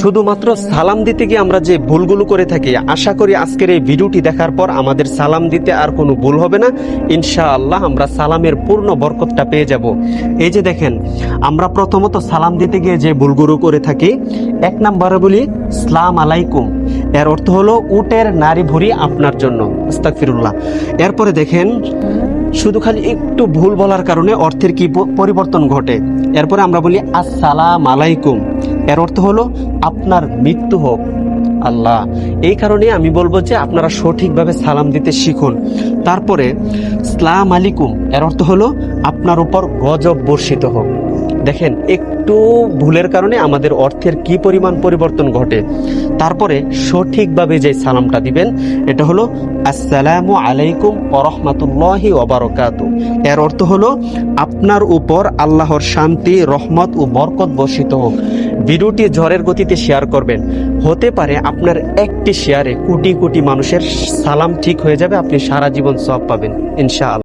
শুধুমাত্র সালাম দিতে গিয়ে আমরা যে ভুলগুলো করে থাকি, আশা করি আজকের এই ভিডিওটি দেখার পর আমাদের সালাম দিতে আর কোনো ভুল হবে না। ইনশাআল্লাহ আমরা সালামের পূর্ণ বরকতটা পেয়ে যাব। এই যে দেখেন, আমরা প্রথমত সালাম দিতে গিয়ে যে ভুলগুলো করে থাকি, এক নম্বরে বলি, সালাম আলাইকুম। এর অর্থ হলো, উটের নারী ভুরি আপনার জন্য। আস্তাগফিরুল্লাহ। এরপরে দেখেন, শুধু খালি একটু ভুল বলার কারণে অর্থের কি পরিবর্তন ঘটে। এরপরে আমরা বলি, আসসালাম আলাইকুম। এর অর্থ হলো আপনার মৃত্যু হোক। আল্লাহ, এই কারণে আমি বলব যে আপনারা সঠিকভাবে সালাম দিতে শিখুন। তারপরে, সালাম আলাইকুম, এর অর্থ হলো আপনার উপর গজব বর্ষিত হোক। দেখেন, একটু ভুলের কারণে আমাদের অর্থের কি পরিমাণ পরিবর্তন ঘটে। তারপরে সঠিকভাবে যে সালামটা দিবেন, এটা হলো, আসসালামু আলাইকুম ওরহমাতুল্লাহি ওবারকাতু এর অর্থ হলো, আপনার উপর আল্লাহর শান্তি, রহমত ও বরকত বর্ষিত হোক। ভিডিওটি ঝড়ের গতিতে শেয়ার করবেন। হতে পারে আপনার একটি শেয়ারে কোটি কোটি মানুষের সালাম ঠিক হয়ে যাবে, আপনি সারা জীবন সব পাবেন, ইনশাআল্লাহ।